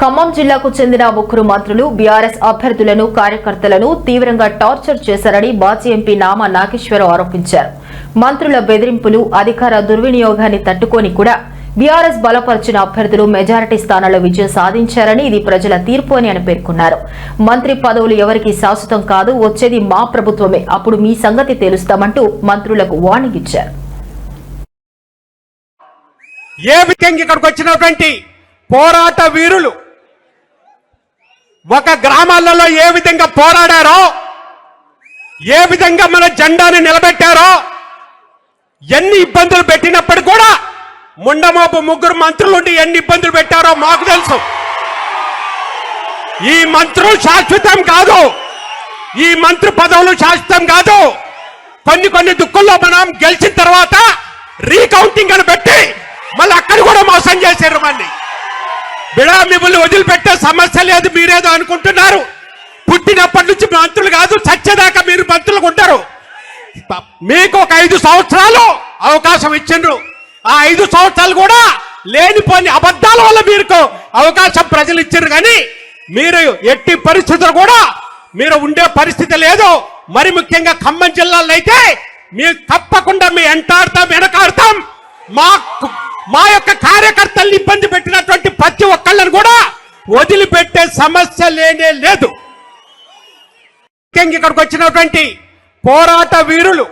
ఖమ్మం జిల్లాకు చెందిన ముగ్గురు మంత్రులు బీఆర్ఎస్ అభ్యర్థులను కార్యకర్తలను తీవ్రంగా టార్చర్ చేశారని మాజీ ఎంపీ నామా నాగేశ్వరరావు ఆరోపించారు. మంత్రుల బెదిరింపులు అధికార దుర్వినియోగాన్ని తట్టుకొని కూడా బీఆర్ఎస్ బలపరిచిన అభ్యర్థులు మెజారిటీ స్థానాల్లో విజయం సాధించారని ఇది ప్రజల తీర్పు అని ఆయన పేర్కొన్నారు. మంత్రి పదవులు ఎవరికి శాశ్వతం కాదు వచ్చేది మా ప్రభుత్వమే. అప్పుడు మీ సంగతి తెలుస్తామంటూ మంత్రులకు వార్నింగ్ ఇచ్చారు. ఏ విధంగా ఇక్కడికి వచ్చినటువంటి పోరాట వీరులు ఒక గ్రామాలలో ఏ విధంగా పోరాడారో ఏ విధంగా మన జెండాని నిలబెట్టారో ఎన్ని ఇబ్బందులు పెట్టినప్పుడు కూడా ముండమోపు ముగ్గురు మంత్రులుండి ఎన్ని ఇబ్బందులు పెట్టారో మాకు తెలుసు. ఈ మంత్రులు శాశ్వతం కాదు. ఈ మంత్రి పదవులు శాశ్వతం కాదు. కొన్ని కొన్ని దుక్కుల్లో మనం గెలిచిన తర్వాత రీకౌంటింగ్ అని పెట్టి మళ్ళీ అక్కడ కూడా మోసం చేశారు బిడా మిమ్మల్ని వదిలిపెట్టే సమస్య లేదు మీరేదో అనుకుంటున్నారు. పుట్టినప్పటి నుంచి మంత్రులు కాదు చచ్చేదాకా మీరు మంత్రులు ఉంటారు. మీకు ఒక ఐదు సంవత్సరాలు అవకాశం ఇచ్చిండ్రు. ఆ ఐదు సంవత్సరాలు కూడా లేనిపోని అబద్ధాల వల్ల మీకు అవకాశం ప్రజలు ఇచ్చారు కానీ మీరు ఎట్టి పరిస్థితులు కూడా మీరు ఉండే పరిస్థితి లేదు. మరి ముఖ్యంగా ఖమ్మం జిల్లాలో అయితే మీరు తప్పకుండా మీ ఎంటాడతాం వెనకాడతాం. మా మా యొక్క కార్యకర్తల్ని ఇబ్బంది పెట్టినటువంటి వదిలిపెట్టే సమస్య లేనే లేదు. ముఖ్యంగా ఇక్కడికి వచ్చినటువంటి పోరాట వీరులు